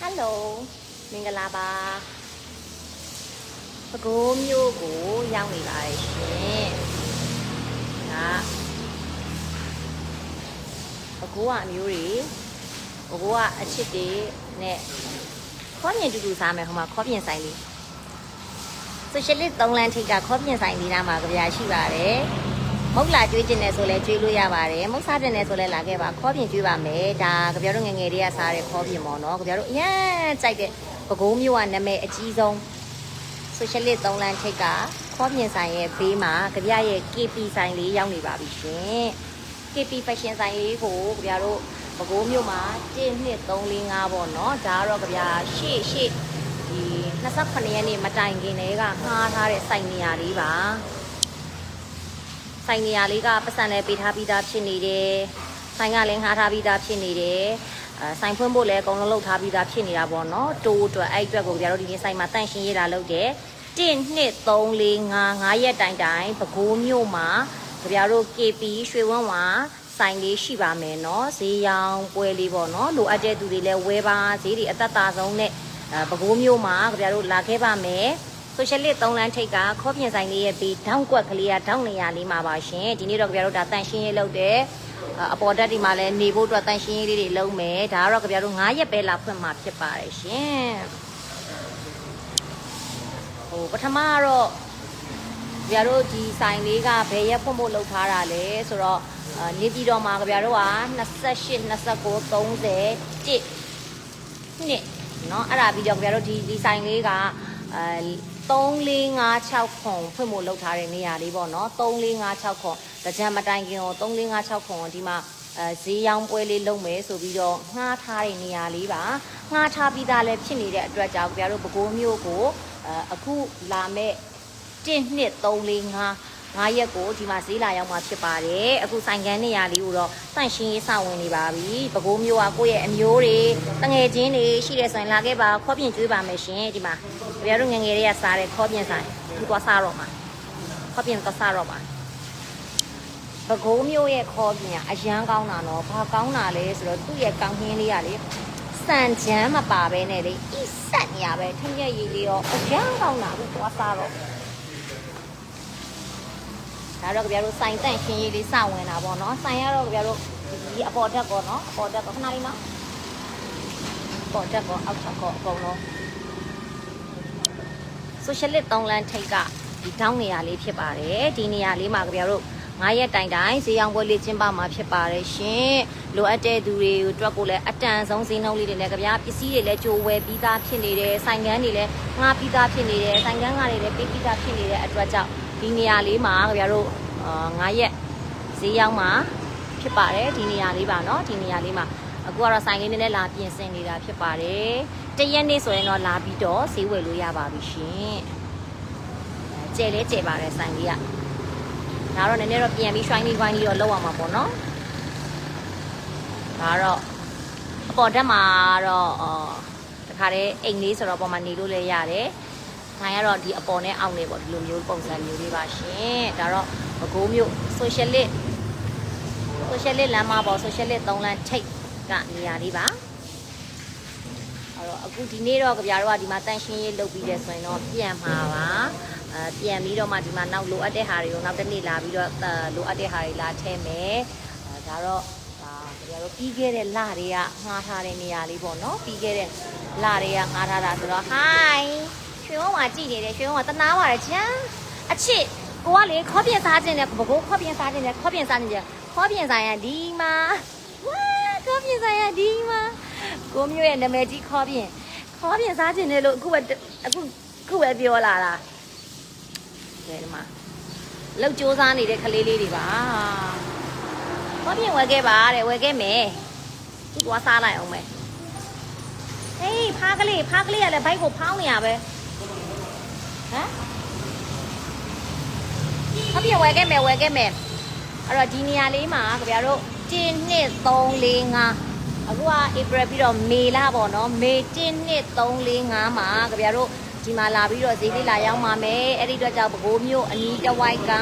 ဟယ်လိုမင်္ဂလာပါပကိုးမျိုးကိုရောက်နေပါတယ်ရှင်ဒါပကိုးကအမျိုးတွေပကိုးကအချစ်တွေနဲ့ခေါ်ပြင်တူတူစားမယ်ဟိုမှာခေါ်ပြင်ဆိုင်လေးဆိုရှယ်လစ်သုံးလမ်းထိပ်ကခေါ်ပြင်ဆိုင်လေးနားမှာကြပြရှိပါတယ် မုတ်လာကျွေးကျင်တယ်ဆိုလဲကျွေးလို့ရပါတယ်မုတ်စားတင်တယ်ဆိုလဲလာခဲ့ပါခေါ်ပြင်ကျွေးပါမယ်ဒါကြပြတို့ငယ်ငယ်လေးကစားတဲ့ခေါ်ပြင်ပေါ့နော်ကြပြတို့အရန်ကြိုက်တဲ့ပကိုးမျိုးကနာမည်အကြီးဆုံးဆိုရှယ်လစ်သုံးလမ်းထိပ်ကခေါ်ပြင်ဆိုင်ရဲ့ဘေးမှာကြပြရဲ့ KP ဆိုင်လေးရောက်နေပါပြီရှင် KP fashion ဆိုင်လေးကိုကြပြတို့ပကိုးမျိုးမှာ1 2 3 4 5ပေါ့နော်ဒါကတော့ကြပြရှေ့ရှေ့ဒီ28ရက်နေ့မတိုင်ခင်တည်းကငှားထားတဲ့ဆိုင်နေရာလေးပါ ဆိုင်နေရာလေးကပတ်စံလည်းပေးထားပြီးသားဖြစ်နေတယ်ဆိုင်ကလည်းငှားထားပြီးသားဖြစ်နေတယ်အဲဆိုင်ဖွင့်ဖို့လည်းအကုန်လုံးလုပ်ထားပြီးသားဖြစ်နေတာပေါ့နော်တိုးအတွက်အဲ့အတွက်ကိုကြတို့ဒီနေ့ဆိုင်မှာတန့်ရှင်းရတာလုပ်တယ်1 2 3 4 5 5ရက်တိုင်တိုင်ပဲခူးမြို့မှာကြတို့ KP ရွှေဝန်းဝါဆိုင်လေးရှိပါမယ်เนาะဈေးရောင်းပွဲလေးပေါ့เนาะလိုအပ်တဲ့သူတွေလည်းဝယ်ပါဈေးတွေအသက်သာဆုံးနဲ့အဲပဲခူးမြို့မှာကြတို့လာခဲ့ပါမယ် ဆိုရှယ်လစ်သုံးလမ်းထိပ်ကခေါ်ပြင်ဆိုင်လေးရဲ့ပြီးထောင်းကွက်ကလေးကထောင်းနေရလေးမှာပါရှင်ဒီနေ့တော့ကြတို့ဒါတန့်ရှင်းရေးလုပ်တယ် အပေါ်တက်ဒီမှာလည်းနေဖို့အတွက်တန်ရှင်းရေးလေးတွေလုပ်မယ်ဒါကတော့ကြပြတို့9ရက်ပဲလာဖွင့်မှာဖြစ်ပါတယ်ရှင်ဟိုပထမကတော့ကြပြတို့ဒီဆိုင်လေးကဘယ်ရက်ဖွင့်ဖို့လုပ်ထားတာလဲဆိုတော့အာနေပြည်တော်မှာကြပြတို့က28 29 30 1နှစ်เนาะအဲ့ဒါပြီးတော့ကြပြတို့ဒီဒီဆိုင်လေးကအဲ 3 4 5 6ခွန်ဖွင့်ဖို့လုပ်ထားတဲ့နေရာလေးပေါ့နော်3 4 5 6ခွန်ကြံမတိုင်ခင်ကို3 4 5 6ခွန်ကိုဒီမှာအဲဈေးရောင်းပွဲလေးလုပ်မယ်ဆိုပြီးတော့ငှားထားတဲ့နေရာလေးပါငှားထားပြီးသားလည်းဖြစ်နေတဲ့အတွက်ကြောင့်ခင်ဗျားတို့ပဲခူးမျိုးကိုအခုလာမဲ့1 2 3 4 5 9ရက်ကိုဒီမှာဈေးလာရောက်မှာဖြစ်ပါတယ်အခုဆိုင်ကန်းနေရာလေးကိုတော့တန့်ရှင်းရေးစဝင်နေပါပြီပဲခူးမျိုးကကိုယ့်ရဲ့အမျိုးတွေတငယ်ချင်းတွေရှိတဲ့ဆိုရင်လာခဲ့ပါခေါ်ပြင်ကျွေးပါမယ်ရှင်ဒီမှာကြပြတို့ငယ်ငယ်လေးကစားတဲ့ခေါ်ပြင်ဆိုင်ဒီသွားစားတော့မှာခေါ်ပြင်သွားစားတော့မှာပကိုးမျိုးရဲ့ခေါ်ပြင်ကအရန်ကောင်းတာနော်ဘာကောင်းတာလဲဆိုတော့သူ့ရဲ့ကောင်းခင်းလေးကလေစံချမ်းမပါပဲနဲ့လေအစ်ဆက်နေရပဲထင်းရက်ရည်လေးရောအရန်ကောင်းတာကိုသွားစားတော့ ဒါတော့ကြပြတို့စိုင်တန့်ရှင်းရေးလေးစဝင်တာပေါ့နော်စိုင်ရတော့ကြပြတို့ဒီအပေါ်တက်ကောနော်အပေါ်တက်ကောခဏလေးနော်အပေါ်တက်ကောအောက်ချက်ကောအကုန်လုံး social သုံးလမ်းထိတ်ကဒီတောင်းနေရာလေးဖြစ်ပါတယ်ဒီနေရာလေးမှာကြပြတို့9ရက်တိုင်တိုင်ဈေးရောင်းပွဲလေးကျင်းပမှာဖြစ်ပါတယ်ရှင်လိုအပ်တဲ့သူတွေအတွက်ကိုလည်းအတန်ဆုံးဈေးနှုန်းလေးတွေလည်းကြပြပစ္စည်းတွေလည်းကြိုဝယ်ပြီးသားဖြစ်နေတယ်ဆိုင်ကန်းတွေလည်းငှားပြီးသားဖြစ်နေတယ်ဆိုင်ကန်းကတွေလည်းပေးပြီးသားဖြစ်နေတဲ့အတွက်ကြောင့် ဒီနေရာလေးမှာကြပြတို့အာ9ရက်ဈေးရောင်းမှာဖြစ်ပါတယ်ဒီနေရာလေးပါเนาะဒီနေရာလေးမှာအခုကတော့ဆိုင်လေးနည်းနည်းလာပြင်ဆင်နေတာဖြစ်ပါတယ်တရက်နေ့ဆိုရင်တော့လာပြီးတော့ဈေးဝယ်လို့ရပါပြီရှင်ကျဲလဲကျဲပါတယ်ဆိုင်လေးက ဒါတော့နည်းနည်းတော့ပြန်ပြီး shiny shiny တော့လောက်အောင်မှာပေါ့နော်ဒါတော့အပေါ်တက်မှာတော့အော်တခါတည်းအိမ်လေးဆိုတော့ပေါ်မှာနေလို့လည်းရတယ်။ နိုင်ကတော့ဒီအပေါ်နဲ့အောက်နဲ့ပေါ့ဒီလိုမျိုးပုံစံမျိုးလေးပါရှင်။ဒါတော့မကိုးမျိုး socialist socialist လမ်းမပေါ် socialist 3လမ်းထိပ်ကနေရာလေးပါ။အဲ့တော့အခုဒီနေ့တော့ကြပြတော့ကဒီမှာတန်ရှင်းရေးလုပ်ပြီးတယ်ဆိုရင်တော့ပြန်မှာပါ။အဲပြန်ပြီးတော့မှဒီမှာနောက်လိုအပ်တဲ့ဟာတွေကိုနောက်တစ်နေ့လာပြီးတော့အဲလိုအပ်တဲ့ဟာတွေလာထည့်မယ်။အဲဒါတော့ဒါကြပြတော့ပြီးခဲ့တဲ့လတွေကငှားထားတဲ့နေရာလေးပေါ့နော်။ပြီးခဲ့တဲ့လတွေကငှားထားတာဆိုတော့ hi ရွှေဝန်းဝါကြည့်နေတယ်ရွှေဝန်းဝါတနာပါတယ်ချမ်းအချစ်ကိုကလေခေါ်ပြင်စားခြင်းနဲ့ဘကိုခေါ်ပြင်စားခြင်းနဲ့ခေါ်ပြင်စားခြင်းခေါ်ပြင်စားရင်ဒီမှာဝါခေါ်ပြင်စားရင်ဒီမှာကိုမျိုးရဲ့နာမည်ကြီးခေါ်ပြင်ခေါ်ပြင်စားခြင်းနဲ့လို့အခုပဲအခုအခုပဲပြောလာတာကဲဒီမှာလောက်စူးစမ်းနေတဲ့ကလေးလေးတွေပါခေါ်ပြင်ဝယ်ခဲ့ပါတဲ့ဝယ်ခဲ့မယ်ဒီကွာစားလိုက်အောင်မယ်ဟေးဖားကလေးဖားကလေးကလည်းဘိုက်ကိုဖောင်းနေရပဲ ဟမ်ခေါ်ပြင်ဝယ်ခဲ့မယ်ဝယ်ခဲ့မယ်အဲ့တော့ဒီနေရာလေးမှာခင်ဗျားတို့1 2 3 4 5အခုက April ပြီးတော့ May လပေါ့နော် May 1 2 3 4 5မှာခင်ဗျားတို့ဒီမှာလာပြီးတော့ဈေးလေးလာရောက်မှာမယ်အဲ့ဒီအတွက်ကြောင့်ပဲခူးမြို့အနီးတစ်ဝိုက်က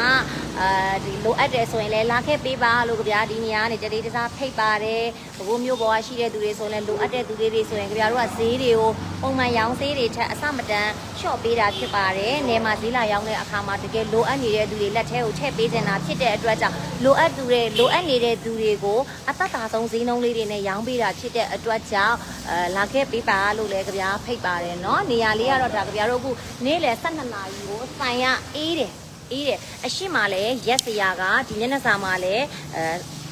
ဒီလိုအပ်တယ်ဆိုရင်လည်းလာခဲ့ပေးပါလို့ကြဗျာဒီနေရာကနေတတိတစားဖိတ်ပါတယ်ဘဘိုးမျိုးပေါ်ကရှိတဲ့သူတွေဆိုရင်လည်းလိုအပ်တဲ့သူတွေတွေဆိုရင်ကြဗျာတို့ကဈေးတွေကိုပုံမှန်ရောင်းဈေးတွေထက်အဆမတန်လျှော့ပေးတာဖြစ်ပါတယ်နေမှာဈေးလာရောင်းတဲ့အခါမှာတကယ်လိုအပ်နေတဲ့သူတွေလက်ထဲကိုထည့်ပေးနေတာဖြစ်တဲ့အတွက်ကြောင့်လိုအပ်သူတွေလိုအပ်နေတဲ့သူတွေကိုအသက်သာဆုံးဈေးနှုန်းလေးတွေနဲ့ရောင်းပေးတာဖြစ်တဲ့အတွက်ကြောင့်အဲလာခဲ့ပေးပါလို့လည်းကြဗျာဖိတ်ပါတယ်เนาะနေရာလေးကတော့ဒါကြဗျာတို့အခုနေ့လယ်12နာရီကိုဆိုင်ရအေးတယ် အေးတယ်အရှိမလည်းရက်စရာကဒီမျက်နှာစာမှာလည်းအဲ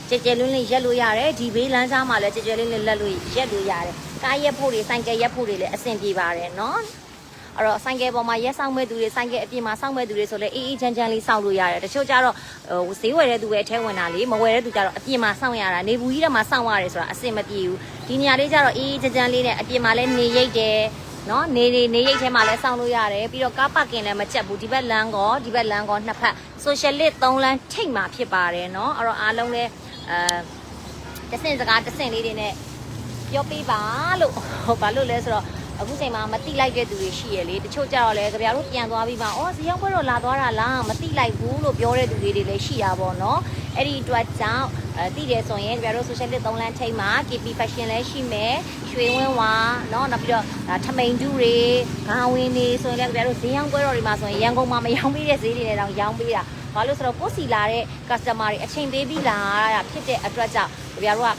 ကြဲကြဲလွန်းလွန်းရက်လို့ရတယ်ဒီဘေးလမ်းကြားမှာလည်းကြဲကြဲလွန်းလွန်းလက်လို့ရက်လို့ရတယ်ကားရက်ဖို့တွေဆိုင်ကယ်ရက်ဖို့တွေလည်းအဆင်ပြေပါတယ်နော်အဲ့တော့ဆိုင်ကယ်ပေါ်မှာရက်ဆောင်မဲ့သူတွေဆိုင်ကယ်အပြင်မှာစောင့်မဲ့သူတွေဆိုလည်းအေးအေးချမ်းချမ်းလေးစောင့်လို့ရတယ်တချို့ကျတော့ဟိုဈေးဝယ်တဲ့သူပဲအထဲဝင်တာလေမဝယ်တဲ့သူကျတော့အပြင်မှာစောင့်ရတာနေဘူးကြီးထဲမှာစောင့်ရတယ်ဆိုတာအဆင်မပြေဘူးဒီနေရာလေးကျတော့အေးအေးချမ်းချမ်းလေးနဲ့အပြင်မှာလည်းနေရိပ်တယ် နော်နေနေနေရိတ်ထဲမှာလည်းစောင့်လို့ရတယ်ပြီးတော့ကားပါကင်လည်းမချက်ဘူးဒီဘက်လမ်းကောဒီဘက်လမ်းကောနှစ်ဖက် social lit 3လမ်းထိတ်မှာဖြစ်ပါတယ်နော်အဲ့တော့အားလုံးလည်းအဲတဆင့်စကားတဆင့်လေးတွေနဲ့ပြောပြပါလို့ဟောဘာလို့လဲဆိုတော့အခုချိန်မှာမတိလိုက်တဲ့သူတွေရှိရလေတချို့ကြတော့လေကြပြားတို့ပြန်သွားပြီးမှအော်ဇီယောက်ဘွဲတော့လာသွားတာလားမတိလိုက်ဘူးလို့ပြောတဲ့သူတွေတွေလည်းရှိတာပေါ့နော်အဲ့ဒီအတွက်ကြောင့် အဲတိတယ်ဆိုရင်ကြပြတို့ social lit 3လမ်းထိတ်မှာ KP fashion လည်းရှိမယ်ရွှေဝင်းဝါเนาะနောက်ပြီးတော့ဒါထမိန်တူတွေဂါဝင်တွေဆိုရင်လည်းကြပြတို့ဇီယောင်းဘွဲတော်တွေမှာဆိုရင်ရန်ကုန်မှာမရောင်းပေးတဲ့ဈေးတွေနဲ့တောင်ရောင်းပေးတာ ဘာလို့ဆိုတော့ကိုယ်စီလာတဲ့ customer တွေအချိန်ပေးပြီးလာတာဖြစ်တဲ့အတွက်ကြောင့်ကြပြတို့က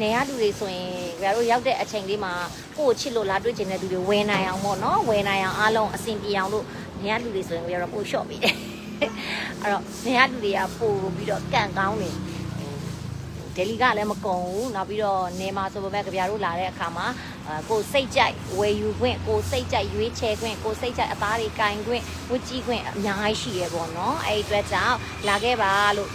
နေရလူတွေဆိုရင်ကြပြတို့ရောက်တဲ့အချိန်လေးမှာကိုယ့်ကိုချစ်လို့လာတွေ့ချင်တဲ့သူတွေဝယ်နိုင်အောင်ပေါ့နော်ဝယ်နိုင်အောင်အားလုံးအဆင်ပြေအောင်လို့နေရလူတွေဆိုရင်ကြပြတို့ပို့လျှော့ပေးတယ်အဲ့တော့နေရလူတွေကပို့ပြီးတော့ကန့်ကောင်းနေတယ် လီကလည်းမကုန်ဘူးနောက်ပြီးတော့နေမှာဆိုပေမဲ့ကြပြတို့လာတဲ့အခါမှာအာကိုယ်စိတ်ကြိုက်ဝယ်ယူခွင့်ကိုယ်စိတ်ကြိုက်ရွေးချယ်ခွင့်ကိုယ်စိတ်ကြိုက်အသားတွေကင်ခွင့်ဝတ်ကြည့်ခွင့်အများကြီးရှိရပေါ့နော်အဲ့ဒီအတွက်ကြောင့်လာခဲ့ပါလို့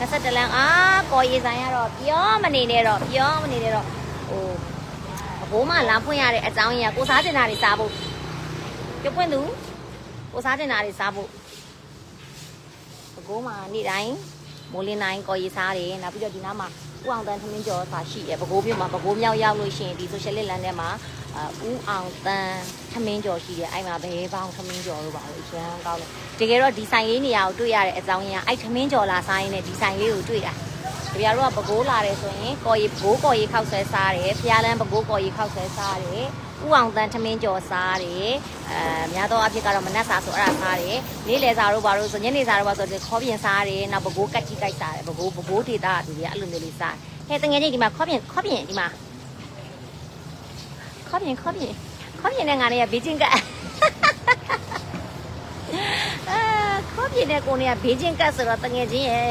21လမ်းအာကော်ရီဆိုင်ကတော့ပြောမနေနဲ့တော့ပြောမနေနဲ့တော့ဟိုအဘိုးမလာဖွင့်ရတဲ့အကြောင်းကြီးကကိုစားတင်တာတွေစားဖို့ပြပွင့်သူကိုစားတင်တာတွေစားဖို့အဘိုးမနေ့တိုင်း မိုးလင်းတိုင်းကော်ရီစားတယ်နောက်ပြီးတော့ဒီနားမှာဥအောင်တန်းသမင်းကျော်စာရှိတယ်ပဲခူးမြို့မှာပဲခူးမြောက်ရောက်လို့ရှိရင်ဒီ social လမ်းထဲမှာဥအောင်တန်းသမင်းကျော်ရှိတယ်အဲ့မှာဘဲပေါင်းသမင်းကျော်လို့ပါလို့ရမ်းကောင်းတယ်တကယ်တော့ဒီဆိုင်လေးနေရာကိုတွေ့ရတဲ့အကြောင်းရင်းကအဲ့သမင်းကျော်လာစားရင်းနဲ့ဒီဆိုင်လေးကိုတွေ့တာ တပြားတို့ကပဲခူးလာတယ်ဆိုရင်ကော်ရီဘိုးကော်ရီခောက်ဆွဲစားတယ်ဖျားလန်းပဲခူးကော်ရီခောက်ဆွဲစားတယ်ဥအောင်တန်းသမင်းကျော်စားတယ်အဲများသောအားဖြင့်ကတော့မနက်စာဆိုအဲ့ဒါစားတယ်နေ့လယ်စာတို့ဘာလို့ဆိုညနေစာတို့ဘာဆိုခေါပြင်စားတယ်နောက်ပဲခူးကတ်ကြီးကြိုက်စားတယ်ပဲခူးပဲခူးဒေတာလူတွေကအဲ့လိုမျိုးလေးစားတယ်ဟဲ့တငယ်ချင်းဒီမှာခေါပြင်ခေါပြင်ဒီမှာခေါပြင်ခေါပြင်ခေါပြင်နဲ့ငါနဲ့ဘေးချင်းကတ်အာခေါပြင်နဲ့ကိုနေကဘေးချင်းကတ်ဆိုတော့တငယ်ချင်းရဲ့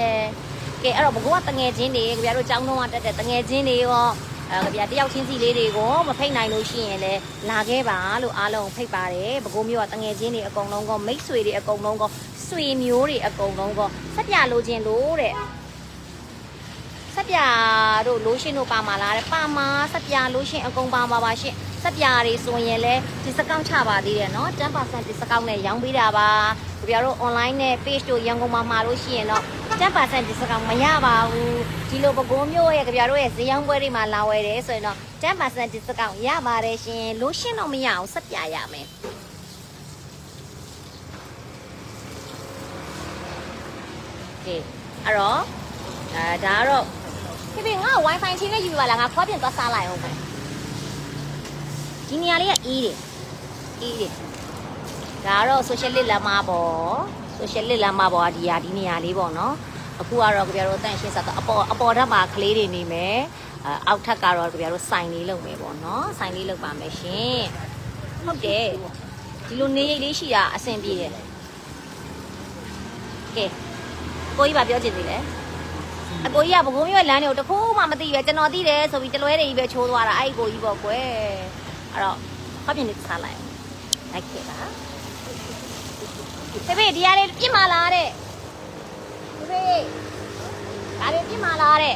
ကဲအဲ့တော့ဘကောကတငယ်ချင်းတွေကြပြတို့ចောင်းတော့တက်တဲ့တငယ်ချင်းတွေရောအဲကြပြတယောက်ချင်းစီလေးတွေကိုမဖိတ်နိုင်လို့ရှိရင်လည်းလာခဲ့ပါလို့အားလုံးဖိတ်ပါတယ်ဘကိုမျိုးကတငယ်ချင်းတွေအကုန်လုံးကမိတ်ဆွေတွေအကုန်လုံးကဆွေမျိုးတွေအကုန်လုံးကဆက်ပြလိုချင်လို့တဲ့ ဆက်ပြာတို့လိုရှင်တို့ပါမှာလားတဲ့ပါမှာဆက်ပြာလိုရှင်အကုန်ပါမှာပါရှင်ဆက်ပြာတွေဆိုရင်လည်းဒီစကောင့်ချပါသေးတယ်เนาะ10%ဒီစကောင့်နဲ့ရောင်းပေးတာပါ ကြပြတို့ online နဲ့ page တို့ရန်ကုန်မှာမှာလို့ရှိရင်တော့10%ဒီစကောင့်မရပါဘူးဒီလိုပကိုးမျိုးရဲ့ကြပြတို့ရဲ့ဈေးရောင်းပွဲတွေမှာလာဝယ်တယ်ဆိုရင်တော့10%ဒီစကောင့်ရပါတယ်ရှင်လိုရှင်တော့မရအောင်ဆက်ပြာရမယ်ကဲအဲ့တော့အဲဒါကတော့ဖေဖေငါ့ wifi ချင်းနဲ့ယူပါလားငါခေါ်ပြန်သွားစားလိုက်အောင်မယ်ဒီနေရာလေးကအေးတယ်အေးတယ် ဒါကတော့ social lit လမ်းမပေါ့ social lit လမ်းမပေါ့ဒီဟာဒီနေရာလေးပေါ့နော်အခုကတော့ကြပြတို့တန့်ရှင်းစားတော့အပေါ်အပေါ်ဓာတ်မှာကလေးတွေနေမယ်အအောက်ထပ်ကတော့ကြပြတို့စိုင်လေးလုပ်မယ်ပေါ့နော်စိုင်လေးလုပ်ပါမယ်ရှင်ဟုတ်တယ်ဒီလိုနေရိပ်လေးရှိတာအဆင်ပြေတယ်ကဲကိုကြီးပါပြောချင်သေးတယ်အကိုကြီးကဘကုံးရွက်လမ်းတွေကိုတခုမှမသိပဲကျွန်တော်သိတယ်ဆိုပြီးတလွဲတွေကြီးပဲချိုးသွားတာအဲ့ဒီကိုကြီးပေါ့ကွယ်အဲ့တော့ဖတ်ပြင်းလေးစားလိုက်လိုက်ခဲ့ပါ ဖေဖေဒီဟာလေးပြစ်မလားတဲ့ဖေဖေဒါလေးပြစ်မလားတဲ့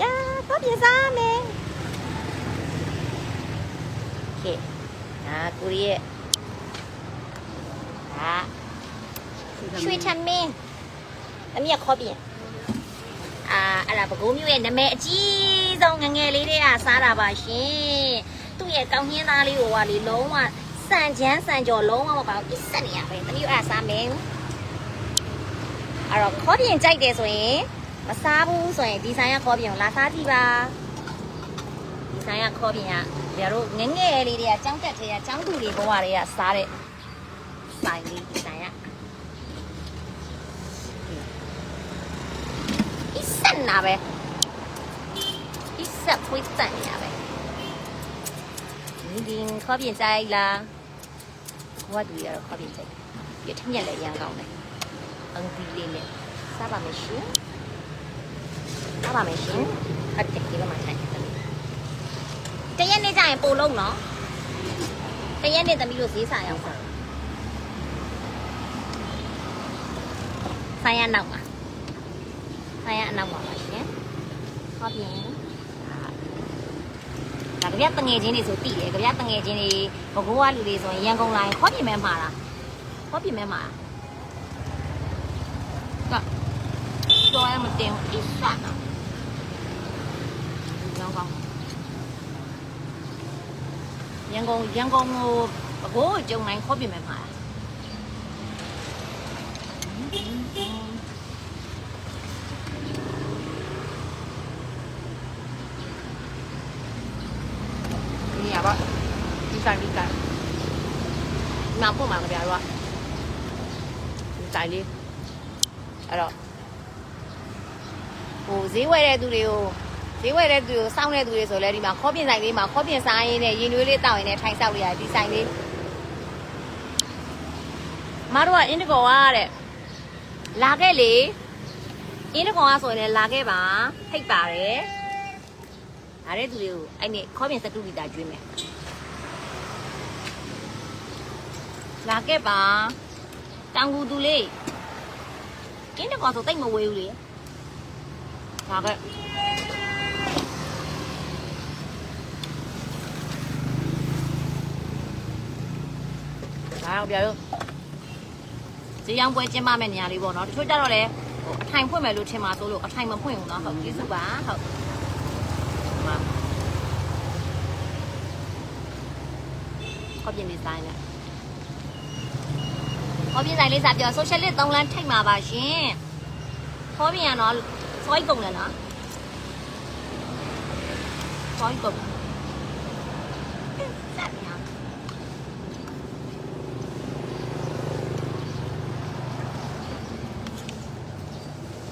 ယာဖတ်ပြစားမယ်ကဲနာကိုရီရဲ့ဟာရွှေထမင်းတမီးကခေါ်ပြင်အာအဲ့ဒါပကုံးမျိုးရဲ့နာမည်အကြီးဆုံးငယ်ငယ်လေးတွေကစားတာပါရှင်သူ့ရဲ့ကောင်းနှင်းသားလေးကိုကလေလုံးဝ စစံချမ်းစံကြော်လုံးဝမပါဘူးအစ်ဆက်နေရပဲတမီးအဲ့ဒါစားမယ်အဲ့တော့ခေါ်ပြင်ကြိုက်တယ်ဆိုရင်မစားဘူးဆိုရင်ဒီဆိုင်ကခေါ်ပြင်ကိုလာစားကြည့်ပါဒီဆိုင်ကခေါ်ပြင်ကကျတို့ငယ်ငယ်လေးတွေကကြောင်းတက်သေးကကြောင်းသူတွေဘဝတွေကစားတဲ့ဆိုင်လေးဒီဆိုင်ကအစ်ဆက်နာပဲအစ်ဆက်ဖွေးစံနေရပဲဒီဒီခေါ်ပြင် ကြိုက်လားဘဝတူရတော့ခေါ်ပြင်ကြိုက်ပြထက်မြက်လည်းရမ်းကောင်းတယ်အန်ဒီလေးနဲ့စားပါမယ်ရှင်စားပါမယ်ရှင်အတက်ကြီးကမှထိုင်တယ်တရက်နေ့ကျရင်ပို့လုံးနော်တရက်နေ့သမီးတို့ဈေးစာရောက်ပါဆိုင်ရနောက်ပါဆိုင်ရအနောက်ပါပါရှင်ခေါ်ပြင် ဒါကြပြတငယ်ချင်းတွေဆိုတည်တယ်ကြပြတငယ်ချင်းတွေဘကိုးကလူတွေဆိုရင်ရန်ကုန်လာရင်ခေါ်ပြင်မဲမှာလားခေါ်ပြင်မဲမှာလားကတော့ရမတင်အစ်ဆာနာရောင်းကောင်းရန်ကုန်ရန်ကုန်ကိုဘကိုးကိုကြုံနိုင်ခေါ်ပြင်မဲမှာလားဒီရပါဒီ ဆိုင်ဒီဆိုင်နာဖို့မှာကြပြတော့ဒီဆိုင်လေးအဲ့တော့ဟိုဈေးဝယ်တဲ့သူတွေကိုဈေးဝယ်တဲ့သူတွေကိုစောင့်တဲ့သူတွေဆိုလဲဒီမှာခေါ်ပြင်ဆိုင်လေးမှာခေါ်ပြင်စားရင်းနဲ့ရင်နွေးလေးတောက်ရင်းနဲ့ထိုင်ဆောက်ရတာဒီဆိုင်လေးမတို့ကအင်းတကောကတဲ့လာခဲ့လေအင်းတကောကဆိုရင်လည်းလာခဲ့ပါဖိတ်ပါတယ်လာတဲ့သူတွေကိုအဲ့นี่ခေါ်ပြင်စတူလီတာကျွေးမယ် လာခဲ့ပါတောင်ကူသူလေးအင်းတကောဆိုတိတ်မဝေးဘူးလေလာခဲ့ဒါတော့ပြတော့ဈေးရောင်းပွဲကျင်းပမယ့်နေရာလေးပေါ့နော်တချို့ကြတော့လေဟိုအထိုင်ဖွင့်မယ်လို့ထင်ပါဆိုလို့အထိုင်မဖွင့်ဘူးနော်ဟုတ်ကျေးဇူးပါဟုတ်ဒီမှာကောပြင်းဒီဇိုင်းနဲ့ ကောပြင်းဆိုင်လေးစာပြော social list 3လမ်းထိတ်မှာပါရှင်ခေါ်ပြင်းရတော့စောကြီးကုန်တယ်နော်စောကြီးကုန်စက်ပြန်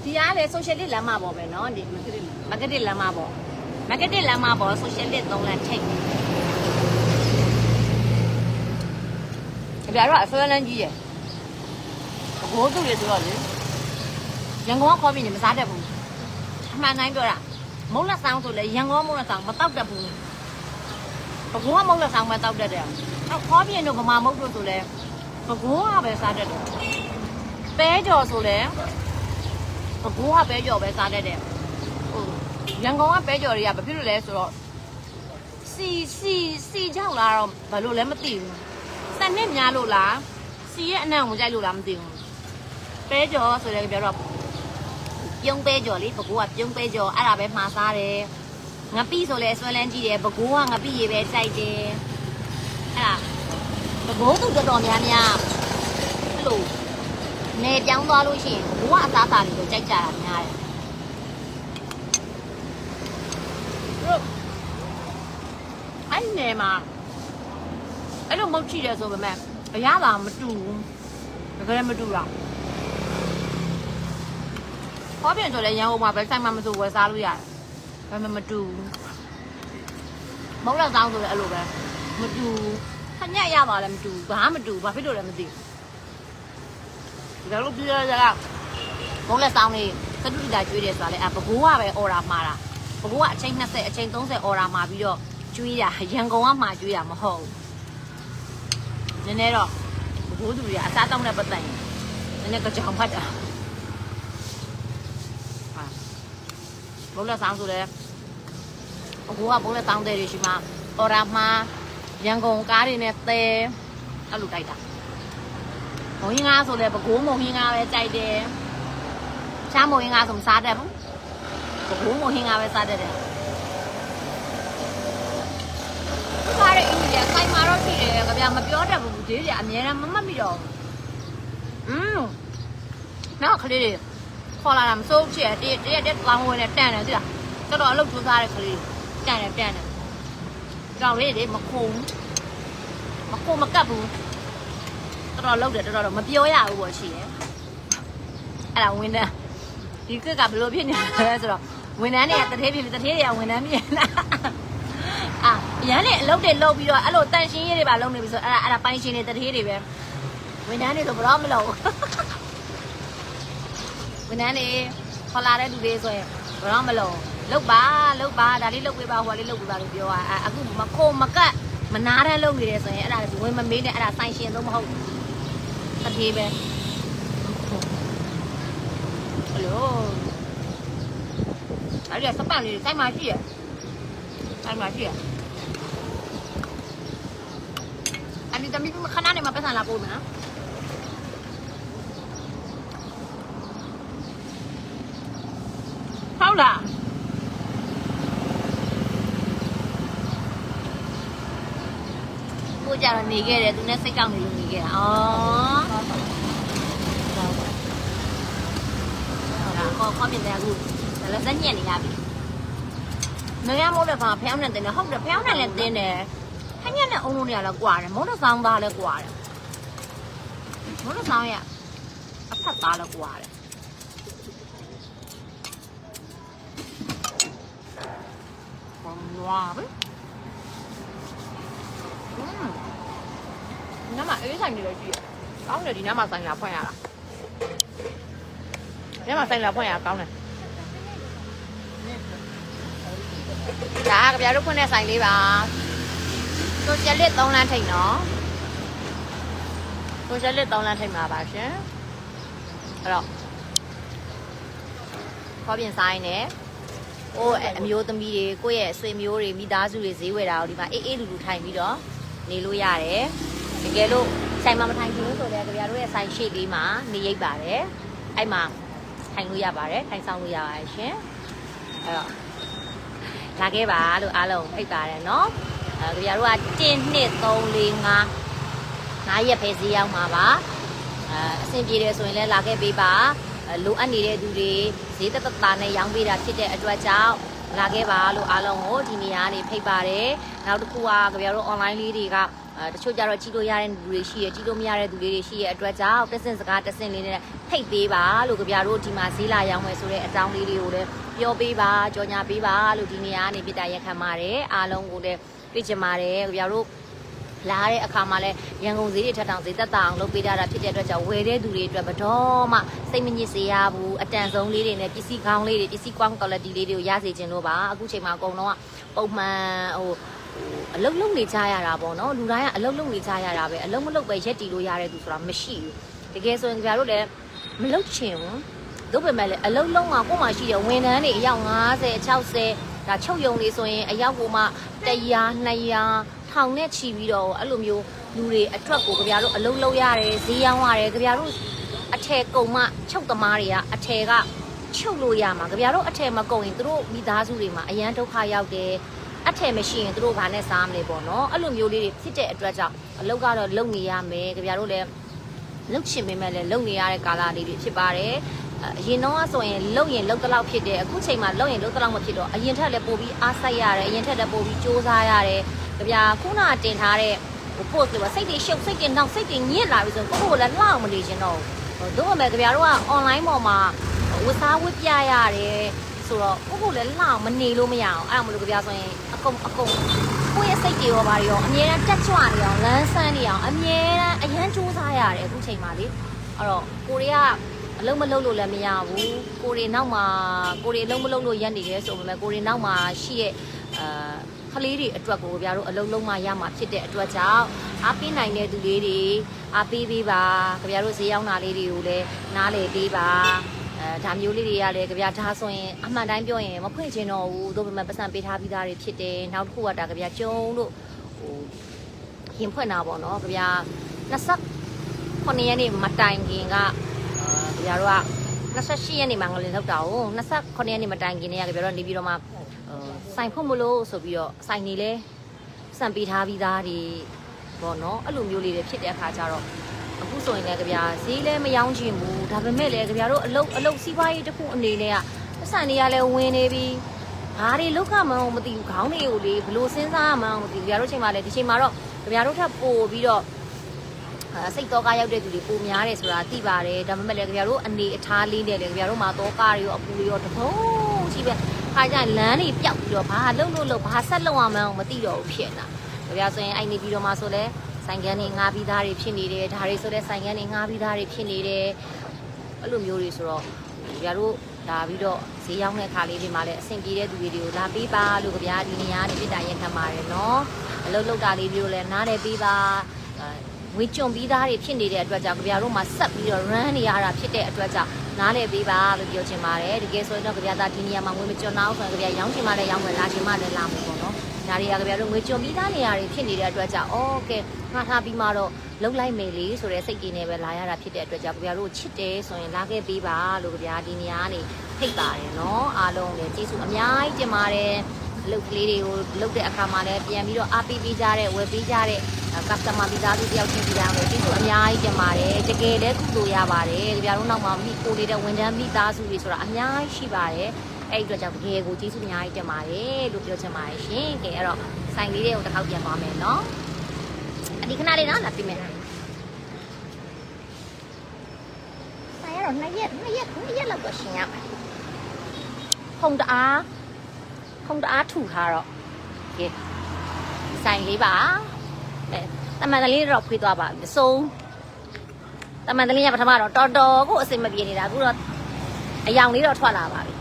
ဒီအားလေ socialist လမ်းမပေါ်ပဲเนาะဒီ marketing လမ်းမပေါ် marketing လမ်းမပေါ် socialist သုံးလမ်းထိတ်ကြပြတော့အဆွဲလန်းကြီးရယ် ဘိုးသူတွေဆိုတော့လေရန်ကုန်ကခေါ်ပြီးနေမစားတတ်ဘူးအမှန်တိုင်းပြောတာမုတ်လက်ဆောင်ဆိုလေရန်ကုန်ကမုတ်လက်ဆောင်မတောက်တတ်ဘူးဘကိုးကမုတ်လက်ဆောင်ပဲတောက်တတ်တယ်အော်ခေါ်ပြီးတို့ဗမာမုတ်တို့ဆိုလေဘကိုးကပဲစားတတ်တယ်ပဲကြော်ဆိုလေဘကိုးကပဲကြော်ပဲစားတတ်တယ်ဟိုရန်ကုန်ကပဲကြော်တွေကဘာဖြစ်လို့လဲဆိုတော့စီစီစီကြောက်လာတော့ဘာလို့လဲမသိဘူးစနစ်များလို့လားစီရဲ့အနံ့ကိုကြိုက်လို့လားမသိဘူး ပဲကြော်ဆိုတဲ့ပြောတော့ပြုံးပဲကြော်လေဘကိုးကပြုံးပဲကြော်အဲ့ဒါပဲမှားစားတယ်ငပိဆိုလဲဆွဲလန်းကြည့်တယ်ဘကိုးကငပိရေပဲစိုက်တယ်အဲ့ဒါဘကိုးသူတော်တော်များများအဲ့လိုနေပြောင်းသွားလို့ရှိရင်ဘဝအသားအစာတွေကိုကြိုက်ကြတာများတယ်တို့အဲ့နေမှာအဲ့လိုမဟုတ်ချီတယ်ဆိုပေမဲ့အရသာမတူဘူးတကယ်မတူတာ ဟောပြန်ဆိုလဲရန်ကုန်မှာပဲဆိုင်မှာမဆိုဝယ်စားလို့ရတယ်ဒါပေမဲ့မတူဘူးမဟုတ်တော့တောင်းဆိုလဲအဲ့လိုပဲမတူဘူးခညက်ရပါလဲမတူဘူးဘာမှမတူဘူးဘာဖြစ်လို့လဲမသိဘူးဒီလိုပြရကြတာဘုံလက်ဆောင်လေးသတုတိတာကျွေးတယ်ဆိုတာလေအဘကိုးကပဲအော်ဒါမှာတာဘကိုးကအချိန်20အချိန်30အော်ဒါမှာပြီးတော့ကျွေးတာရန်ကုန်ကမှာကျွေးတာမဟုတ်ဘူးနည်းနည်းတော့ဘကိုးသူတွေကအစားတောင်းတဲ့ပတ်သက်ရင်နည်းနည်းကြောင်ဖတ်တာ ဘုံလက်ဆောင်ဆိုလေဘကိုးကဘုံလက်ဆောင်တဲ့တွေရှိမှာအော်ဒါမှာရန်ကုန်ကားတွေနဲ့သဲအဲ့လိုတိုက်တာမုံဟင်းကားဆိုလည်းပကိုးမုံဟင်းကားပဲကြိုက်တယ်။ရှားမုံဟင်းကားဆိုမစားတတ်ဘူး။ပကိုးမုံဟင်းကားပဲစားတတ်တယ်။သူကားတဲ့အင်းကြီးကစိုက်မှာတော့ရှိတယ်ကြဗျာမပြောတတ်ဘူးဒီကြီးအများနဲ့မမှတ်မိတော့ဘူးอืมနောက်ကလေးတွေ ခေါ်လာတာမစိုးဖြစ်တရက်တရက်တက်ကောင်းဝင်နဲ့တန်တယ်သိလားတော်တော်အလုပ်ကြိုးစားတဲ့ကလေးတန်တယ်တန်တယ်ကြောင်လေးတွေမခုံမခုံမကပ်ဘူးတော်တော်လုပ်တယ်တော်တော်မပြောရဘူးပေါ့ရှိတယ်အဲ့ဒါဝင်တယ်ဒီကကဘယ်လိုဖြစ်နေလဲဆိုတော့ဝန်ထမ်းတွေကတထေးဖြစ်ပြီးတထေးတွေကဝန်ထမ်းမြင်လာအာရန်နေအလုပ်တွေလုပ်ပြီးတော့အဲ့လိုတန်ရှင်းရေးတွေပါလုပ်နေပြီဆိုအဲ့ဒါအဲ့ဒါပိုင်းရှင်းတွေတထေးတွေပဲဝန်ထမ်းတွေဆိုဘယ်တော့မလုပ်ဘူး ဝန်ထမ်းတွေခေါ်လာတဲ့လူတွေဆိုရင်ဘယ်တော့မလုပ်လုပ်ပါလုပ်ပါဒါလေးလုပ်ပေးပါဟိုလေးလုပ်ပေးပါလို့ပြောတာအခုမခိုမကတ်မနာတဲ့လုပ်နေတယ်ဆိုရင်အဲ့ဒါဝင်မမေးနဲ့အဲ့ဒါဆိုင်ရှင်သုံးမဟုတ်တထေးပဲဟယ်လိုအဲ့ဒီစပန်လေးစိုက်မှရှိရစိုက်မှရှိရအန်ဒီတမီးခဏနေမှာပတ်စံလာပို့မယ်နော် ဟုတ်လားကိုကြတော့နေခဲ့တယ်သူနဲ့စိတ်ကောက်နေလို့နေခဲ့တာဩခေါ်ခေါ်ပြင်တယ်အခုလည်းစက်ညက်နေရပြီမရမို့လည်းဖာဖျောင်းနဲ့တင်းတယ်ဟုတ်တယ်ဖျောင်းနဲ့လည်းတင်းတယ်ခညက်နဲ့အုံလုံးတွေကလည်းကွာတယ်မုန်းတော့ဆောင်းသားလည်းကွာတယ်မုန်းတော့ဆောင်းရအဖက်သားလည်းကွာတယ် ကောင်းွားပဲอืมညမအေးဆိုင်နေလို့ကြည့်ရကောင်းတယ်ဒီညမဆိုင်လာဖွင့်ရတာညမဆိုင်လာဖွင့်ရကောင်းတယ်ဒါကကြပြတို့ဖွင့်တဲ့ဆိုင်လေးပါဆိုရှယ်လစ်3လမ်းထိပ်နော်ဆိုရှယ်လစ်3လမ်းထိပ်မှာပါရှင်အဲ့တော့ခေါ်ပြင်ဆိုင်နဲ့ ဟိုအမျိုးသမီးတွေကိုယ့်ရဲ့ဆွေမျိုးတွေမိသားစုတွေဈေးဝယ်တာကိုဒီမှာအေးအေးလူလူထိုင်ပြီးတော့နေလို့ရတယ်တကယ်လို့ဆိုင်မှာမထိုင်ချင်ဘူးဆိုတော့ကြပြတို့ရဲ့ဆိုင်ရှိလေးမှာနေရိပ်ပါတယ်အဲ့မှာထိုင်လို့ရပါတယ်ထိုင်ဆောင်လို့ရပါတယ်ရှင်အဲ့တော့ လာခဲ့ပါလို့အားလုံးဖိတ်ပါတယ်เนาะအဲကြပြတို့က1 2 3 4 5 9ရက်ပဲဈေးရောက်မှာပါအဲအဆင်ပြေတယ်ဆိုရင်လည်းလာခဲ့ပေးပါအဲ လိုအပ်နေတဲ့သူတွေဈေးသက်သက်သာနဲ့ရောင်းပေးတာဖြစ်တဲ့အတွက်ကြောင့်လာခဲ့ပါလို့အားလုံးကိုဒီနေရာကနေဖိတ်ပါတယ်နောက်တစ်ခုကကြပြတို့ online လေးတွေကအဲတချို့ကြတော့ကြည့်လို့ရတဲ့လူတွေရှိရကြည့်လို့မရတဲ့သူတွေရှိရအတွက်ကြောင့်တက်စင်စကားတက်စင်လေးနဲ့ဖိတ်ပေးပါလို့ကြပြတို့ဒီမှာဈေးလာရောင်းမယ်ဆိုတဲ့အကြောင်းလေးတွေကိုလည်းပြောပေးပါကြော်ညာပေးပါလို့ဒီနေရာကနေပြတာရက်ခံပါတယ်အားလုံးကိုလည်းပြချင်ပါတယ်ကြပြတို့ လာတဲ့အခါမှာလဲရန်ကုန်ဈေးတွေထက်တောင်ဈေးသက်သာအောင်လုပ်ပေးထားတာဖြစ်တဲ့အတွက်ကြောင့်ဝယ်တဲ့သူတွေအတွက်ဘတော်မှစိတ်မညစ်စေရဘူးအတန်ဆုံးလေးတွေနဲ့ပစ္စည်းကောင်းလေးတွေပစ္စည်းကောင်း quality လေးတွေကိုရစေချင်လို့ပါအခုချိန်မှာအကုန်လုံးကပုံမှန်ဟိုအလုံးလုံးနေကြရတာပေါ့နော်လူတိုင်းကအလုံးလုံးနေကြရတာပဲအလုံးမလုံးပဲရက်တီလို့ရတဲ့သူဆိုတာမရှိဘူးတကယ်ဆိုရင်ကြတို့လည်းမလုံးချင်ဘူးတို့ပေမဲ့လည်းအလုံးလုံးကကိုယ်မှရှိတဲ့ဝန်ထမ်းတွေအယောက်50 60ဒါချုပ်ယုံလေးဆိုရင်အယောက်ကိုမှ100 200 ထောင်နဲ့ချီပြီးတော့အဲ့လိုမျိုးလူတွေအထွက်ကိုကြပြတို့အလုံးလုံးရတယ်ဈေးရောင်းရတယ်ကြပြတို့အထည်ကုံမှချုပ်သမားတွေကအထည်ကချုပ်လို့ရမှာကြပြတို့အထည်မကုံရင်တို့မိသားစုတွေမှာအရန်ဒုက္ခရောက်တယ်အထည်မရှိရင်တို့ဘာနဲ့စားမလဲပေါ့နော်အဲ့လိုမျိုးလေးတွေဖြစ်တဲ့အတွက်ကြောင့်အလုပ်ကတော့လုပ်နေရမယ်ကြပြတို့လည်းလုပ်ချင်ပေမဲ့လည်းလုပ်နေရတဲ့ကာလလေးတွေဖြစ်ပါတယ်အရင်တော့ဆိုရင်လုံရင်လုံတလောက်ဖြစ်တယ်အခုချိန်မှာလုံရင်လုံတလောက်မဖြစ်တော့အရင်ထက်လည်းပိုပြီးအားစိုက်ရတယ်အရင်ထက်လည်းပိုပြီးစူးစမ်းရတယ် ကြပြခုနတင်ထားတဲ့ဟို post တွေပါစိတ်တွေရှုပ်စိတ်တွေနောက်စိတ်တွေညစ်လာပြီဆိုကိုယ့်ကိုယ်လည်းလှအောင်မနေချင်တော့ဘူးတို့မှပဲကြပြတို့က online ပေါ်မှာဝတ်စားဝတ်ပြရတယ်ဆိုတော့ကိုယ့်ကိုယ်လည်းလှအောင်မနေလို့မရအောင်အဲ့ဒါမလို့ကြပြဆိုရင်အကုန်အကုန်ကိုယ့်ရဲ့စိတ်တွေရောပါရောအမြဲတမ်းတက်ကြွနေအောင်လမ်းဆန်းနေအောင်အမြဲတမ်းအရန်စူးစမ်းရတယ်အခုချိန်မှာလေအဲ့တော့ကိုရီးယားအလုံးမလုံးလို့လည်းမရဘူးကိုရီနောက်မှာကိုရီအလုံးမလုံးလို့ရက်နေတယ်ဆိုပေမဲ့ကိုရီနောက်မှာရှိရဲ့အာက လေးတွေအတွက်ကိုဗျာတို့အလုံးလုံးမှရမှာဖြစ်တဲ့အတွက်ကြောင့်အားပေးနိုင်တဲ့သူလေးတွေအားပေးပေးပါကြဗျာတို့ဈေးရောက်တာလေးတွေကိုလည်းနားလေပေးပါအဲဒါမျိုးလေးတွေကလည်းကြဗျာဒါဆိုရင်အမှန်တိုင်းပြောရင်မဖွင့်ချင်တော့ဘူးတို့ပေမဲ့ပတ်စံပေးထားပြီးသားတွေဖြစ်တယ်နောက်တစ်ခုကဒါကြဗျာကျုံတို့ဟိုရင်ဖွင့်တာပေါ့နော်ကြဗျာ20ခုနှစ်ရက်နေ့မတိုင်ခင်ကအာကြဗျာတို့က28ရက်နေ့မှာငလင်လောက်တာကို29ရက်နေ့မတိုင်ခင်တည်းကကြဗျာတို့နေပြီးတော့မှ ဆိုင်ဖွင့်မလို့ဆိုပြီးတော့ဆိုင်နေလဲစံပေးထားပြီးသားတွေပေါ့နော်အဲ့လိုမျိုးလေးတွေဖြစ်တဲ့အခါကျတော့အခုဆိုရင်လည်းကြဗျာဈေးလည်းမရောင်းချင်ဘူးဒါပေမဲ့လည်းကြဗျာတို့အလုတ်အလုတ်စီးပွားရေးတစ်ခုအနေနဲ့ကပတ်စံတွေကလည်းဝင်နေပြီးဘာတွေလောက်ကမှန်းမသိဘူးခေါင်းတွေကိုလေဘလို့စဉ်းစားမှန်းမသိဘူးကြဗျာတို့ချိန်မှာလည်းဒီချိန်မှာတော့ကြဗျာတို့ထပ်ပို့ပြီးတော့အဲစိတ်တော့ကရောက်တဲ့သူတွေပုံများတယ်ဆိုတာသိပါတယ်ဒါပေမဲ့လည်းကြပြတို့အနေအထားလေးနဲ့လည်းကြပြတို့မှာတော့ကားတွေရောအပူတွေရောတဘုံရှိပဲ ခါကြရင်လမ်းတွေပျောက်ပြီးတော့ဘာလုံလို့လို့ဘာဆက်လုံအောင်မအောင်မသိတော့ဘူးဖြစ်နေတာကြပြဆိုရင်အဲ့နေပြီးတော့မှဆိုလဲဆိုင်ကန်းတွေငားပြီးသားတွေဖြစ်နေတယ်ဒါတွေဆိုလဲဆိုင်ကန်းတွေငားပြီးသားတွေဖြစ်နေတယ်အဲ့လိုမျိုးတွေဆိုတော့ကြပြတို့ဒါပြီးတော့ဈေးရောက်တဲ့ခါလေးတွေမှာလည်းအဆင်ပြေတဲ့သူတွေကိုလာပေးပါလို့ကြပြဒီနေရာကနေပြစ်တာရင်ခံပါတယ်နော်အလုပ်လုပ်တာလေးတွေကိုလည်းနားတယ်ပေးပါအဲငွေကြုံပြီးသားတွေဖြစ်နေတဲ့အတွက်ကြောင့်ကြပြတို့မှာဆက်ပြီးတော့ run နေရတာဖြစ်တဲ့အတွက်ကြောင့် နားလည်ပေးပါလို့ပြောချင်ပါတယ်တကယ်ဆိုရင်တော့ကြပြသားဒီနေရာမှာငွေမကြုံတော့ဆိုရင်ကြပြရောင်းချင်မှလည်းရောင်းမယ်လာချင်မှလည်းလာမယ်ပေါ့နော်ဒါတွေကကြပြတို့ငွေကြုံပြီးသားနေရာတွေဖြစ်နေတဲ့အတွက်ကြောင့်အော်ကဲငါထားပြီးမှတော့လုံလိုက်မယ်လေဆိုတဲ့စိတ်ကြီးနဲ့ပဲလာရတာဖြစ်တဲ့အတွက်ကြောင့်ကြပြတို့ချစ်တယ်ဆိုရင်လာခဲ့ပေးပါလို့ကြပြဒီနေရာကနေဖိတ်ပါတယ်နော်အားလုံးလည်းကျေးဇူးအများကြီးတင်ပါတယ် အလုပ်ကလေးတွေကိုလုပ်တဲ့အခါမှာလည်းပြန်ပြီးတော့အားပေးပေးကြတဲ့ဝယ်ပေးကြတဲ့ customer မိသားစုတယောက်ချင်းစီတိုင်းကိုကျေးဇူးအများကြီးတင်ပါတယ်တကယ်လည်းကုသိုလ်ရပါတယ်ကြပြတို့နောက်မှာမိကိုနေတဲ့ဝန်ထမ်းမိသားစုတွေဆိုတာအများကြီးရှိပါတယ်အဲ့ဒီအတွက်ကြောင့်တကယ်ကိုကျေးဇူးအများကြီးတင်ပါတယ်လို့ပြောချင်ပါတယ်ရှင်ကဲအဲ့တော့ဆိုင်လေးတွေကိုတစ်ခေါက်ပြန်သွားမယ်နော်အဒီခဏလေးနော်လာပြမယ်ဆိုင်ရတော့နှစ်ရက်နှစ်ရက်နှစ်ရက်လောက်တော့ရှင်ရမယ်ခုံတအား ခုံတအားထူထားတော့ကဲဆိုင်လေးပါအဲတမန်တလေးတော့ဖွေးသွားပါပြီမဆုံးတမန်တလေးကပထမတော့တော်တော်ကိုအစင်မပြေနေတာအခုတော့အယောင်လေးတော့ထွက်လာပါပြီ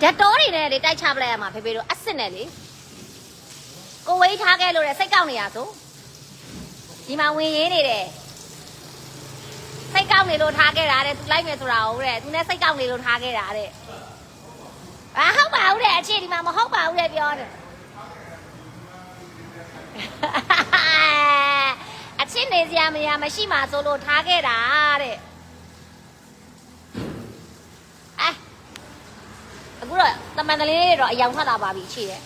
ဓာတ်တော်တွေနဲ့လေတိုက်ချပလိုက်ရမှာဖေဖေတို့အစ်စ်နဲ့လေကိုဝေးထားခဲ့လို့လေစိတ်ကောက်နေရဆိုဒီမှာဝင်ရေးနေတယ်စိတ်ကောက်နေလို့ထားခဲ့တာတဲ့သူလိုက်မယ်ဆိုတာဟုတ်တဲ့သူနဲ့စိတ်ကောက်နေလို့ထားခဲ့တာတဲ့ အာဟုတ်ပါဘူးတဲ့အချစ်ဒီမှာမဟုတ်ပါဘူးတဲ့ပြောတယ်အချစ်နေစရာမရမရှိမှဆိုလို့ထားခဲ့တာတဲ့အဲအခုတော့တမန်တလေးတွေတော့အယောင်ထွက်လာပါပြီရှိတယ်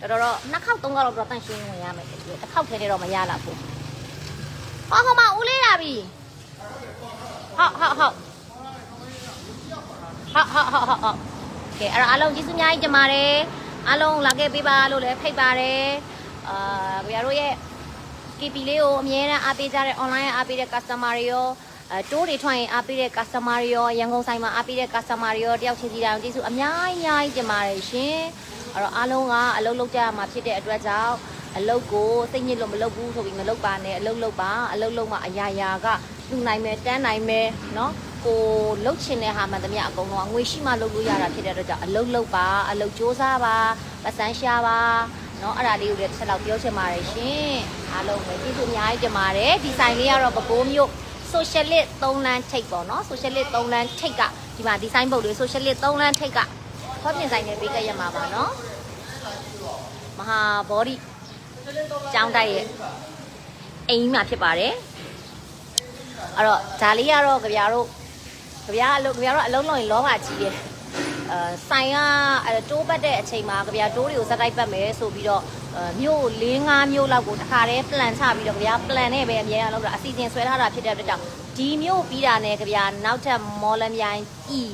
တော်တော်တော့နှစ်ခေါက်သုံးခေါက်လောက်တော့တန့်ရှင်းဝင်ရမယ်တကယ်တစ်ခေါက်ထဲနဲ့တော့မရလာဘူးဟောဟောမဦးလေးလာပြီဟုတ်ဟုတ်ဟုတ် ဟုတ်ဟုတ်ဟုတ်ဟုတ်ဟုတ်ကဲအဲ့တော့အားလုံးကျေးဇူးအများကြီးတင်ပါတယ်အားလုံးလာခဲ့ပေးပါလို့လည်းဖိတ်ပါတယ်အာကြရတို့ရဲ့ KP လေးကိုအမြဲတမ်းအားပေးကြတဲ့ online အားပေးတဲ့ customer တွေရောအဲတိုးတွေထွက်ရင်အားပေးတဲ့ customer တွေရောရန်ကုန်ဆိုင်မှာအားပေးတဲ့ customer တွေရောတယောက်ချင်းစီတိုင်းကျေးဇူးအများကြီးအများကြီးတင်ပါတယ်ရှင်အဲ့တော့အားလုံးကအလုပ်လုပ်ကြရမှာဖြစ်တဲ့အတွက်ကြောင့်အလုပ်ကိုစိတ်ညစ်လို့မလုပ်ဘူးဆိုပြီးမလုပ်ပါနဲ့အလုပ်လုပ်ပါအလုပ်လုပ်မှအရာရာကလူနိုင်မယ်တန်းနိုင်မယ်เนาะ ကိုလှုပ်ချင်တဲ့ဟာမှန်သမျှအကုန်လုံးကငွေရှိမှလုပ်လို့ရတာဖြစ်တဲ့အတွက်ကြောင့်အလုပ်လုပ်ပါအလုပ်စူးစမ်းပါပတ်စမ်းရှာပါ เนาะအဲ့ဒါလေးကိုလည်းတစ်ချက်လောက်ပြောချင်ပါတယ်ရှင်အားလုံးပဲကျေးဇူးအများကြီးတင်ပါတယ်ဒီဆိုင်လေးကတော့ပကိုးမျိုး socialist 3လမ်းထိပ်ပေါ့เนาะ socialist 3လမ်းထိပ်ကဒီမှာဒီဆိုင်ပုတ်လေး socialist 3လမ်းထိပ်ကခေါ်ပြင်ဆိုင်နဲ့ပေးခဲ့ရမှာပါเนาะမဟာဘောဒီကျောင်းတိုက်ရဲ့အိမ်မှာဖြစ်ပါတယ်အဲ့တော့ဒါလေးကတော့ကြပြားတို့ ကြပြားအလုပ်ကြပြားတို့အလုံးလုံးရင်လောဘကြီးတယ်အဲဆိုင်ကအဲတိုးပတ်တဲ့အချိန်မှာကြပြတိုးတွေကိုစက်တိုက်ပတ်မယ်ဆိုပြီးတော့အဲမြို့၄၅မြို့လောက်ကိုတခါတည်း plan ချပြီးတော့ကြပြ plan နဲ့ပဲအများအားလုံးတော့အစီအစဉ်ဆွဲထားတာဖြစ်တဲ့အတွက်ကြောင့်ဒီမြို့ပြီးတာနဲ့ကြပြနောက်ထပ်မော်လမြိုင်ပြည်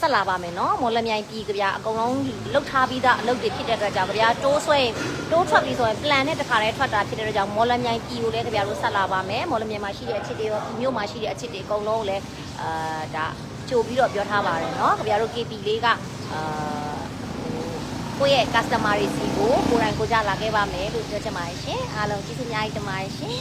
ဆက်လာပါမယ်နော်မော်လမြိုင်ပြည်ကြပြအကုန်လုံးလုတ်ထားပြီးသားအလုပ်တွေဖြစ်တဲ့အတွက်ကြောင့်ကြပြတိုးဆွဲရင်တိုးထွက်ပြီးဆိုရင် plan နဲ့တခါတည်းထွက်တာဖြစ်တဲ့အတွက်ကြောင့်မော်လမြိုင်ပြည်ကိုလည်းကြပြတို့ဆက်လာပါမယ်မော်လမြိုင်မှာရှိတဲ့အချစ်တွေရောပြည်မြို့မှာရှိတဲ့အချစ်တွေအကုန်လုံးကိုလည်း အာဒါ ကြိုပြီးတော့ပြောထားပါတယ်เนาะခင်ဗျားတို့ KP လေးကအာဟိုကိုယ့်ရဲ့ customer တွေစီကိုကိုယ်တိုင်ကိုကြလာခဲ့ပါမယ်လို့ပြောချင်ပါတယ်ရှင်အားလုံးကျေးဇူးအများကြီးတင်ပါတယ်ရှင်